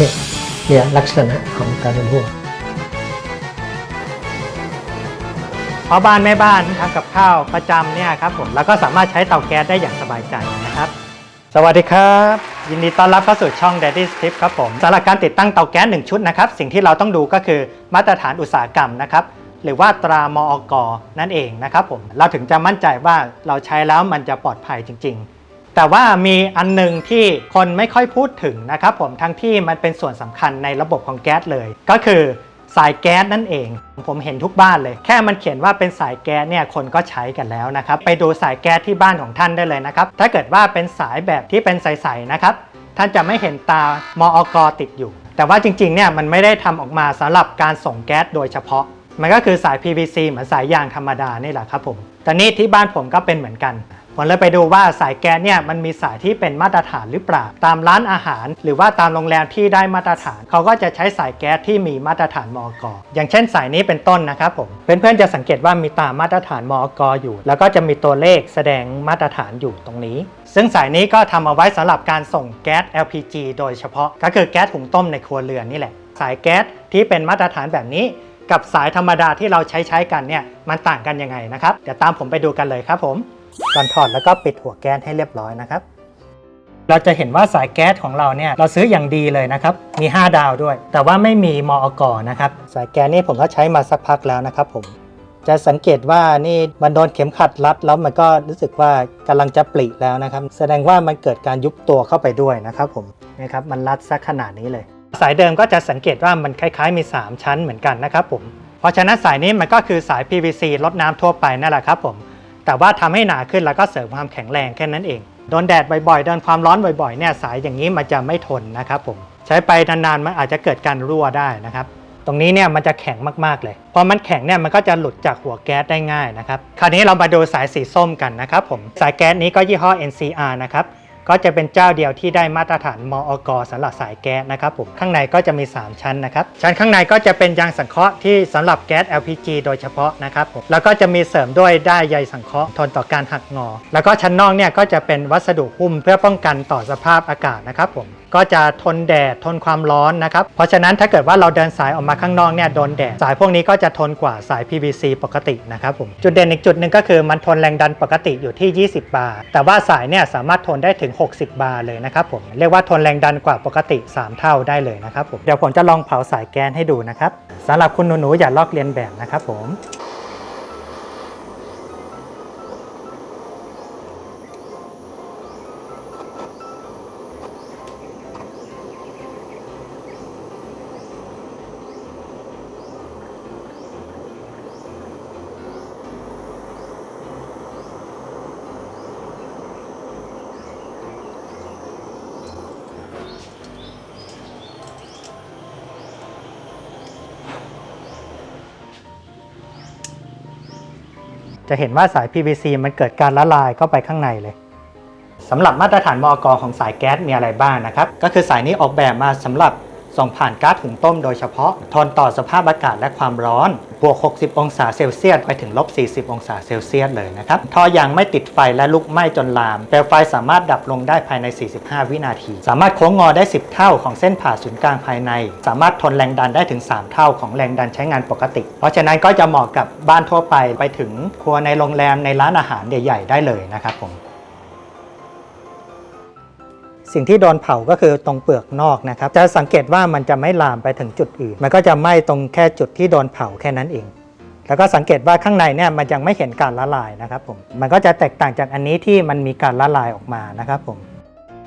เนี่ยเนี่ยลักษณะของการเป็นหัวเพราะบ้านแม่บ้านทำกับข้าวประจำเนี่ยครับผมแล้วก็สามารถใช้เตาแก๊สได้อย่างสบายใจนะครับ สวัสดีครับ ยินดีต้อนรับเข้าสู่ช่อง Daddy's Tip ครับผมสำหรับการติดตั้งเตาแก๊ส1ชุดนะครับ สิ่งที่เราต้องดูก็คือมาตรฐานอุตสาหกรรมนะครับหรือว่าตรามอกนั่นเองนะครับผมเราถึงจะมั่นใจว่าเราใช้แล้วมันจะปลอดภัยจริง ๆ แต่ว่ามีอันหนึงที่คนไม่ค่อยพูดถึงนะครับผมทั้งที่มันเป็นส่วนสำคัญในระบบของแก๊สเลย ก็คือสายแก๊สนั่นเอง ผมเห็นทุกบ้านเลย แค่มันเขียนว่าเป็นสายแก๊สเนี่ยคนก็ใช้กันแล้วนะครับ ไปดูสายแก๊สที่บ้านของท่านได้เลยนะครับ ถ้าเกิดว่าเป็นสายแบบที่เป็นใสๆนะครับ ท่านจะไม่เห็นตามออกติดอยู่ แต่ว่าจริงๆเนี่ยมันไม่ได้ทำออกมาสำหรับการส่งแก๊สโดยเฉพาะ มันก็คือสาย PVC เหมือนสายยางธรรมดานี่แหละครับผมต่นี่ที่บ้านผมก็เป็นเหมือนกัน ผมเลยไปดูว่าสายแก๊สเนี่ยมันมีสายที่เป็นมาตรฐานหรือเปล่า ตามร้านอาหาร หรือว่าตามโรงแรมที่ได้มาตรฐาน เขาก็จะใช้สายแก๊สที่มีมาตรฐานมอกอย่างเช่นสายนี้เป็นต้นนะครับผม เพื่อนๆจะสังเกตว่ามีตามมาตรฐานมอกอยู่ แล้วก็จะมีตัวเลขแสดงมาตรฐานอยู่ตรงนี้ ซึ่งสายนี้ก็ทำเอาไว้สำหรับการส่งแก๊ส LPG โดยเฉพาะ ก็คือแก๊สหุงต้มในครัวเรือนนี่แหละ สายแก๊สที่เป็นมาตรฐานแบบนี้กับสายธรรมดาที่เราใช้ใช้กันเนี่ยมันต่างกันยังไงนะครับ เดี๋ยวตามผมไปดูกันเลยครับผม ก่อนถอดแล้วก็ปิดหัวแก๊สให้เรียบร้อยนะครับ เราจะเห็นว่าสายแก๊สของเราเนี่ยเราซื้ออย่างดีเลยนะครับ มี 5 ดาวด้วย แต่ว่าไม่มีมอกนะครับ สายแก๊สนี่ผมก็ใช้มาสักพักแล้วนะครับ ผม จะสังเกตว่านี่มันโดนเข็มขัดรัด แล้วมันก็รู้สึกว่ากำลังจะปลิแล้วนะครับ แสดงว่ามันเกิดการยุบตัวเข้าไปด้วยนะครับ ผมนี่ครับมันรัดสักขนาดนี้เลย สายเดิมก็จะสังเกตว่ามันคล้ายๆ มี 3 ชั้นเหมือนกันนะครับ ผม เพราะฉะนั้นสายนี้มันก็คือสาย PVC ลดน้ำทั่วไปนั่นแหละครับผม แต่ว่าทำให้หนาขึ้นแล้วก็เสริมความแข็งแรงแค่นั้นเองโดนแดดบ่อยๆโดนความร้อนบ่อยๆเนี่ยสายอย่างนี้มันจะไม่ทนนะครับผมใช้ไปนานๆมันอาจจะเกิดการรั่วได้นะครับตรงนี้เนี่ยมันจะแข็งมากๆเลย พอมันแข็งเนี่ยมันก็จะหลุดจากหัวแก๊สได้ง่ายนะครับ คราวนี้เรามาดูสายสีส้มกันนะครับผม สายแก๊สนี้ก็ยี่ห้อ NCR นะครับ ก็จะเป็นเจ้าเดียวที่ได้มาตรฐานมอกสำหรับสายแก๊สนะครับผมข้างในก็จะมี 3 ชั้นนะครับชั้นข้างในก็จะเป็นยางสังเคราะห์ที่สำหรับแก๊ส LPG โดยเฉพาะนะครับผมแล้วก็จะมีเสริมด้วยได้ใยสังเคราะห์ทนต่อการหักงอ แล้วก็ชั้นนอกเนี่ยก็จะเป็นวัสดุหุ้มเพื่อป้องกันต่อสภาพอากาศนะครับผมก็จะทนแดดทนความร้อนนะครับ เพราะฉะนั้นถ้าเกิดว่าเราเดินสายออกมาข้างนอกเนี่ยโดนแดดสายพวกนี้ก็จะทนกว่าสาย PVC ปกตินะครับผมจุดเด่นอีกจุดหนึ่งก็คือมันทนแรงดันปกติอยู่ที่ 20 บาร์แต่ว่าสายเนี่ยสามารถทนได้ถึง60 บาร์เลยนะครับผม เรียกว่าทนแรงดันกว่าปกติ 3 เท่าได้เลยนะครับผม เดี๋ยวผมจะลองเผาสายแก๊สให้ดูนะครับสำหรับคุณหนูๆอย่าลอกเลียนแบบนะครับผม จะเห็นว่าสาย PVC มันเกิดการละลายเข้าไปข้างในเลยสำหรับมาตรฐานมอกของสายแก๊สมีอะไรบ้างนะครับ ก็คือสายนี้ออกแบบมาสำหรับ ส่งผ่านก๊าซหุงต้มโดยเฉพาะ ทนต่อสภาพอากาศและความร้อน บวก 60 องศาเซลเซียสไปถึงลบ 40 องศาเซลเซียสเลยนะครับ ท่อยางไม่ติดไฟและลุกไหม้จนลาม เปลวไฟสามารถดับลงได้ภายใน 45 วินาที สามารถโค้งงอได้ 10 เท่าของเส้นผ่าศูนย์กลางภายใน สามารถทนแรงดันได้ถึง 3 เท่าของแรงดันใช้งานปกติ เพราะฉะนั้นก็จะเหมาะกับบ้านทั่วไปไปถึงครัวในโรงแรมในร้านอาหารใหญ่ ๆ ได้เลยนะครับผม สิ่งที่โดนเผาก็คือตรงเปลือกนอกนะครับ จะสังเกตว่ามันจะไม่ลามไปถึงจุดอื่น มันก็จะไหม้ตรงแค่จุดที่โดนเผาแค่นั้นเอง แล้วก็สังเกตว่าข้างในเนี่ยมันยังไม่เห็นการละลายนะครับผม มันก็จะแตกต่างจากอันนี้ที่มันมีการละลายออกมานะครับผม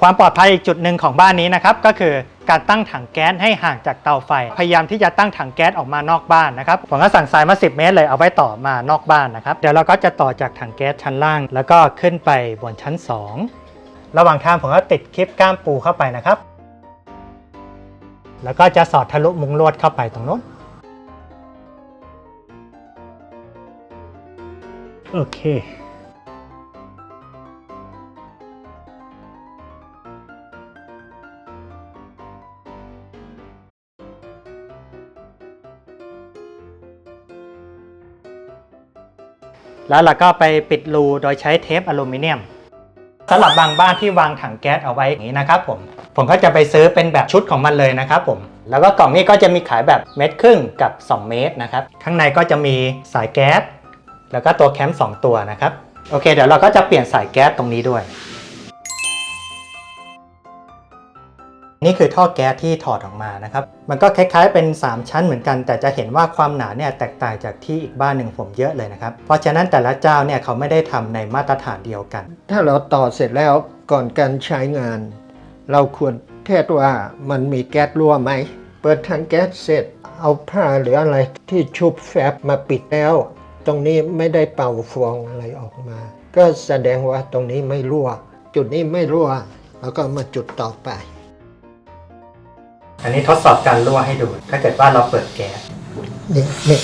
ความปลอดภัยอีกจุดหนึ่งของบ้านนี้นะครับก็คือการตั้งถังแก๊สให้ห่างจากเตาไฟ พยายามที่จะตั้งถังแก๊สออกมานอกบ้านนะครับผมก็สั่งสายมา 10 เมตรเลยเอาไว้ต่อมานอกบ้านนะครับ เดี๋ยวเราก็จะต่อจากถังแก๊สชั้นล่าง แล้วก็ขึ้นไปบนชั้น 2 ระหว่างทางผมก็ติดคลิปก้ามปูเข้าไปนะครับ แล้วก็จะสอดทะลุมุงลวดเข้าไปตรงนู้น โอเคแล้วเราก็ไปปิดรูโดยใช้เทปอลูมิเนียม สำหรับบางบ้านที่วางถังแก๊สเอาไว้อย่างนี้นะครับผมผมก็จะไปซื้อเป็นแบบชุดของมันเลยนะครับผมแล้วก็กล่องนี้ก็จะมีขายแบบเม็ดครึ่งกับ 2 เมตรนะครับข้างในก็จะมีสายแก๊สแล้วก็ตัวแคมป์2ตัวนะครับโอเค เดี๋ยวเราก็จะเปลี่ยนสายแก๊สตรงนี้ด้วย นี่คือท่อแก๊สที่ถอดออกมานะครับ มันก็คล้ายๆเป็น 3 ชั้นเหมือนกัน แต่จะเห็นว่าความหนาเนี่ยแตกต่างจากที่อีกบ้านหนึ่งผมเยอะเลยนะครับ เพราะฉะนั้นแต่ละเจ้าเนี่ยเขาไม่ได้ทำในมาตรฐานเดียวกัน ถ้าเราต่อเสร็จแล้วก่อนการใช้งาน เราควรเทสว่ามันมีแก๊สรั่วไหม เปิดถังแก๊สเสร็จ เอาผ้าหรืออะไรที่ชุบแฟบมาปิดแล้ว ตรงนี้ไม่ได้เป่าฟองอะไรออกมา ก็แสดงว่าตรงนี้ไม่รั่ว จุดนี้ไม่รั่ว แล้วก็มาจุดต่อไป อันนี้ทดสอบการรั่วให้ดู ถ้าเกิดว่าเราเปิดแก๊สนี่นี่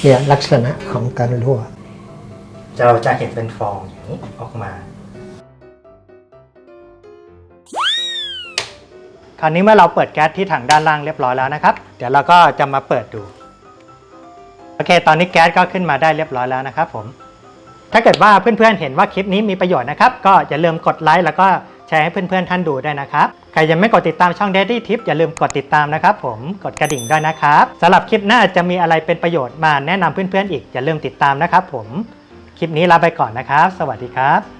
เนี่ยลักษณะของการรั่ว เราจะเห็นเป็นฟองอย่างนี้ออกมา คราวนี้เมื่อเราเปิดแก๊สที่ถังด้านล่างเรียบร้อยแล้วนะครับ เดี๋ยวเราก็จะมาเปิดดู โอเค ตอนนี้แก๊สก็ขึ้นมาได้เรียบร้อยแล้วนะครับผม ถ้าเกิดว่าเพื่อนๆเห็นว่าคลิปนี้มีประโยชน์นะครับ ก็อย่าลืมกดไลค์แล้วก็ แชร์ให้เพื่อนๆท่านดูด้วยนะครับ ใครยังไม่กดติดตามช่อง Daddy Tip อย่าลืมกดติดตามนะครับผมกดกระดิ่งด้วยนะครับสำหรับคลิปหน้าจะมีอะไรเป็นประโยชน์มาแนะนำเพื่อนๆอีกอย่าลืมติดตามนะครับผมคลิปนี้ลาไปก่อนนะครับ สวัสดีครับ